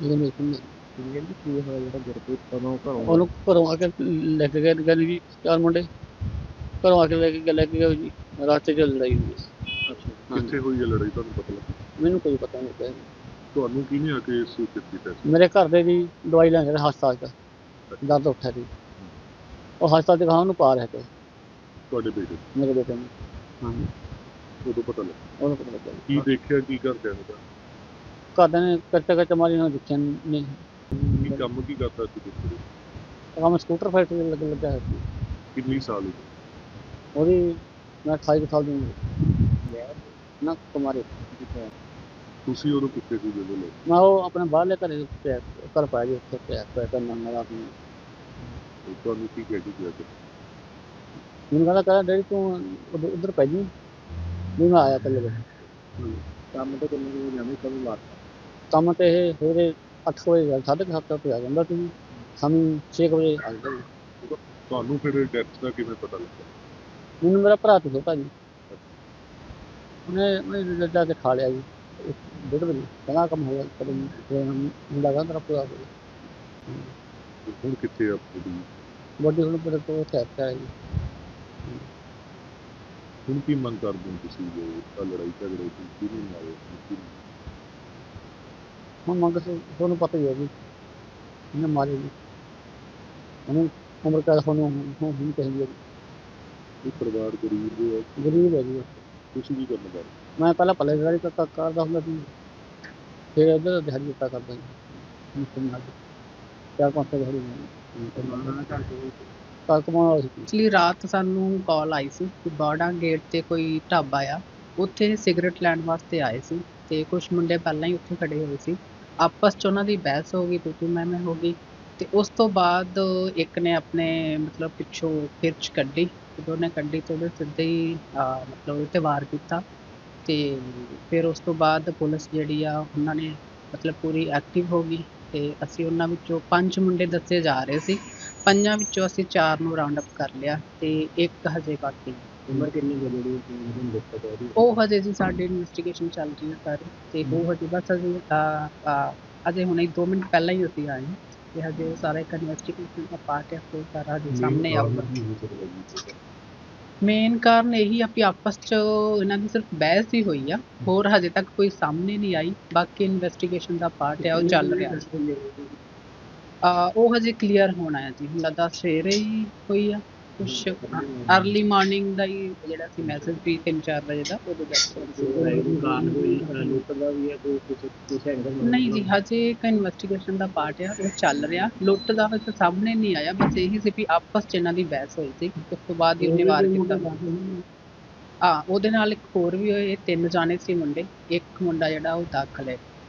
ਮੇਰੇ ਕੋਲ ਕਹਿੰਦੇ ਕੀ ਹੋਇਆ ਜਿਹੜਾ ਗੁਰਪ੍ਰੀਤ ਕਦੋਂ ਘਰੋਂ ਉਹਨੂੰ ਘਰੋਂ ਆ ਕੇ ਲੈ ਕੇ ਗਏ ਕਹਿੰਦੇ ਜੀ ਚਾਰ ਮੁੰਡੇ। ਘਰੋਂ ਆ ਕੇ ਲੈ ਕੇ ਲੈ ਕੇ ਗਏ ਜੀ ਰਾਸਤੇ 'ਚ ਲੜਾਈ ਹੋਈ। ਅੱਛਾ ਕਿੱਥੇ ਹੋਈ ਹੈ ਲੜਾਈ ਤੁਹਾਨੂੰ ਪਤਾ ਲੱਗਾ? ਮੈਨੂੰ ਕੋਈ ਪਤਾ ਨਹੀਂ ਪਿਆ ਤੁਹਾਨੂੰ ਕਿਹਨੇ ਆ ਕੇ ਸੂਚਿਤ ਕੀਤਾ ਸੀ ਮੇਰੇ ਘਰ ਦੇ ਜੀ ਦਵਾਈ ਲੈਣ ਗਏ ਹਸਪਤਾਲ 'ਚ ਦਰਦ ਉੱਠਿਆ ਸੀ। ਉਹ ਹਸਪਤਾਲ 'ਚ ਕਹਾਂ ਉਹਨੂੰ ਪਾ ਰਿਹਾ ਤੇ ਤੁਹਾਡੇ ਬੇਟੇ ਮੇਰੇ ਬੇਟੇ ਨੂੰ। ਹਾਂਜੀ? ਉਦੋਂ ਪਤਾ ਲੱਗਾ? ਉਹਨੂੰ ਪਤਾ ਲੱਗਿਆ ਕੀ ਦੇਖਿਆ ਕੀ ਕਰਦੇ ਨੇ ਘਰਦਿਆਂ ਨੇ ਕੱਚਾ ਕੱਚਾ ਮਾਰੀ ਨਾ ਦੇਖਿਆ ਨਹੀਂ ਕੀ ਕੰਮ ਕੀ ਕਰਦਾ ਸੀ ਤੁਸੀਂ? ਕੰਮ ਸਕੂਟਰ ਫੈਕਟਰੀ ਦੇ ਲੱਗੇ ਲੱਗਿਆ ਹੋਇਆ ਸੀ। ਕਿੰਨੀ ਸਾਲ ਦੀ ਉਹਦੀ ਮੈਂ 28 ਕੁ ਸਾਲ ਦੀ ਉਮਰ। ਨਾ ਕੁਮਾਰੀ। ਤੁਸੀਂ ਉਦੋਂ ਕਿੱਥੇ ਸੀ ਜਦੋਂ ਲੋਕ ਮੈਂ ਉਹ ਆਪਣੇ ਬਾਹਰਲੇ ਘਰੇ ਪਿਆ ਘਰ ਪਾਇਆ ਜੀ ਉੱਥੇ ਪਿਆ ਪਿਆ ਆਪਣੀ ਤੁਹਾਨੂੰ ਕੀ ਕਹਿ ਕੇ ਗਿਆ ਸੀ? ਮੈਨੂੰ ਕਹਿੰਦਾ ਕਹਿੰਦਾ ਡੈਡੀ ਤੂੰ ਉਧ- ਉੱਧਰ ਪੈ ਜੀ। ਵੀ ਮੈਂ ਆਇਆ ਕੱਲੇ ਕੰਮ ਤੇ ਕਿੰਨੇ ਵਜੇ ਜਾਂਦੇ ਕਦੋਂ ਬਾਅਦ ਕੰਮ ਤੇ ਇਹ ਸਵੇਰੇ 8 ਵਜੇ ਕੁ ਸੱਤ ਵਜੇ ਆ ਜਾਂਦਾ ਸੀ। ਸ਼ਾਮੀ 6 ਵਜੇ ਆ ਜਾਂਦਾ ਜੀ ਤੁਹਾਨੂੰ ਫਿਰ ਡੈਥ ਦਾ ਕਿਵੇਂ ਪਤਾ ਲੱਗਾ ਮੈਨੂੰ ਮੇਰਾ ਭਰਾ ਤੇ ਛੋਟਾ ਜੀ। ਉਹਨੇ ਉਹਨੇ ਜਾ ਕੇ ਖਾ ਲਿਆ ਜੀ। ਡੇਢ ਵਜੇ ਕਹਿੰਦਾ ਕੰਮ ਹੋ ਗਿਆ ਕਦੋਂ ਫਿਰ ਮੁੰਡਾ ਕਹਿੰਦਾ ਤੇਰਾ ਪੂਰਾ ਹੋ ਗਿਆ ਹੁਣ ਕਿੱਥੇ ਆ ਤੁਹਾਡੀ ਬੋਡੀ ਹੁਣ ਮੇਰੇ ਕੋਲ ਟੈਪ ਕਰਾ ਜੀ। ਹੁਣ ਕੀ ਮੰਗ ਕਰਦੇ ਹੋ ਤੁਸੀਂ? ਜੋ ਲੜਾਈ ਝਗੜੇ ਦੀ ਕਿਹਨੂੰ ਮਾਰੇ? ਕੀ ਹੁਣ ਮੰਗ ਸ- ਤੁਹਾਨੂੰ ਪਤਾ ਹੀ ਹੈ ਜੀ। ਇਹਨੇ ਮਾਰੇ ਜੀ। ਉਹਨੂੰ ਉਮਰ ਕਾ ਹੁਣ ਹੁਣ ਹੁਣ ਕਹਿੰਦੀ ਹੈ ਇਹ ਪਰਿਵਾਰ ਗਰੀਬ ਦੇ ਹੈ। ਗਰੀਬ ਹੈ ਜੀ। ਉਹ। ਤੁਸੀਂ ਕੀ ਕਰਨਾ ਚਾਹੁੰਦੇ ਮੈਂ ਪਹਿਲਾਂ ਪੱਲੇ ਗਾੜੀ ਕਰਦਾ ਕਰਦਾ ਹੁੰਦਾ ਸੀ। ਫਿਰ ਇੱਧਰ ਦਿਹਾੜੀ ਦਿੱਤਾ ਕਰਦਾ ਜੀ। ਨਾਲ ਚਾਰ ਪੰਜ ਸੌ ਦਿਹਾੜੀ ਕਰ ਕਮਾਉਣ ਵਾਲਾ ਸੀ ਐਕਚੁਅਲੀ ਰਾਤ ਸਾਨੂੰ ਕਾਲ ਆਈ ਸੀ ਕਿ ਬਾੜਾ ਗੇਟ ਤੇ ਕੋਈ ਢਾਬਾ ਆ। ਉੱਥੇ ਸਿਗਰਟ ਲੈਣ ਵਾਸਤੇ ਆਏ ਸੀ ਤੇ ਕੁਝ ਮੁੰਡੇ ਪਹਿਲਾਂ ਹੀ ਉੱਥੇ ਖੜੇ ਹੋਏ ਸੀ। ਆਪਸ ਚ ਉਹਨਾਂ ਦੀ ਬਹਿਸ ਹੋ ਗਈ ਤੂੰ ਮੈਂ ਮੈਂ ਹੋ ਗਈ। ਤੇ ਉਸ ਤੋਂ ਬਾਅਦ ਇੱਕ ਨੇ ਆਪਣੇ ਮਤਲਬ ਪਿੱਛੋਂ ਕਿਰਚ ਕੱਢੀ ਜਦੋਂ ਉਹਨੇ ਕੱਢੀ ਤੇ ਉਹਦੇ ਸਿੱਧੇ ਹੀ ਮਤਲਬ ਉਹਦੇ ਤੇ ਵਾਰ ਕੀਤਾ। ਤੇ ਫਿਰ ਉਸ ਤੋਂ ਬਾਅਦ ਪੁਲਿਸ ਜਿਹੜੀ ਆ, ਉਹਨਾਂ ਨੇ ਮਤਲਬ ਪੂਰੀ ਐਕਟਿਵ ਹੋ ਗਈ ਤੇ ਅਸੀਂ ਉਹਨਾਂ ਵਿੱਚੋਂ ਪੰਜ ਮੁੰਡੇ ਦੱਸੇ ਜਾ ਰਹੇ ਸੀ। ਪੰਜਾਂ ਵਿੱਚੋਂ ਅਸੀਂ ਚਾਰ ਨੂੰ ਰਾਉਂਡ ਅਪ ਕਰ ਲਿਆ ਤੇ ਇੱਕ ਹਜੇ ਬਾਕੀ ਉਮਰ ਕਿੰਨੀ ਕੁ ਜਿਹੜੀ ਤੁਹਾਨੂੰ ਦਿੱਕਤ ਹੈ? ਉਹ ਹਜੇ ਜੀ ਸਾਡੀ ਇਨਵੈਸਟੀਗੇਸ਼ਨ ਚੱਲ ਰਹੀ ਹੈ ਸਾਰੀ ਤੇ ਉਹ ਹਜੇ ਬਸ ਅਸੀਂ ਅਹ, ਅਹ, ਅਜੇ ਹੁਣੇ 2 ਮਿੰਟ ਪਹਿਲਾਂ ਹੀ ਅਸੀਂ ਆਏ ਹਾਂ ਤੇ ਹਜੇ ਸਾਰਾ ਇੱਕ ਇਨਵੈਸਟੀਗੇਸ਼ਨ ਦਾ ਪਾਰਟ ਹੈ ਉਹ ਸਾਰਾ ਹਜੇ ਸਾਹਮਣੇ ਆਊਗਾ ਮੇਨ ਕਾਰਨ ਇਹੀ ਆ ਵੀ ਆਪਸ ਚ ਇਹਨਾਂ ਦੀ ਸਿਰਫ ਬਹਿਸ ਹੀ ਹੋਈ ਆ। ਹੋਰ ਹਜੇ ਤੱਕ ਕੋਈ ਸਾਹਮਣੇ ਨਹੀਂ ਆਈ। ਬਾਕੀ ਇਨਵੈਸਟੀਗੇਸ਼ਨ ਦਾ ਪਾਰਟ ਹੈ ਉਹ ਚੱਲ ਰਿਹਾ। ਆ ਉਹ ਹਜੇ ਕਲੀਅਰ ਹੋਣਾ ਹੈ ਜੀ। ਲੱਗਦਾ ਸਵੇਰੇ ਹੀ ਹੋਈ ਆ। ਕੁਛ ਅਰਲੀ ਮਾਰਨਿੰਗ ਦਾ ਹੀ ਜਿਹੜਾ ਸੀ ਮੈਸੇਜ ਵੀ 3-4 ਵਜੇ ਦਾ। ਉਦੋਂ ਲੁੱਟ ਦਾ ਵੀ ਹੈ ਨਹੀਂ ਜੀ, ਹਜੇ ਇੱਕ ਇਨਵੈਸਟੀਗੇਸ਼ਨ ਦਾ ਪਾਰਟ ਆ, ਉਹ ਚੱਲ ਰਿਹਾ। ਲੁੱਟ ਦਾ ਹਜੇ ਸਾਹਮਣੇ ਨਹੀਂ ਆਇਆ, ਬਸ ਇਹੀ ਸੀ ਵੀ ਆਪਸ ਚ ਇਹਨਾਂ ਦੀ ਬਹਿਸ ਹੋਈ ਸੀ। ਉਸ ਤੋਂ ਬਾਅਦ ਹੀ ਉਹਨੇ ਵਾਰ ਕੀਤਾ। ਆ ਉਹਦੇ ਨਾਲ ਇੱਕ ਹੋਰ ਵੀ ਹੋਏ ਤਿੰਨ ਜਾਣੇ ਸੀ ਮੁੰਡੇ। ਇੱਕ ਮੁੰਡਾ ਜਿਹੜਾ ਉਹ ਦਾਖਲ ਹੈ।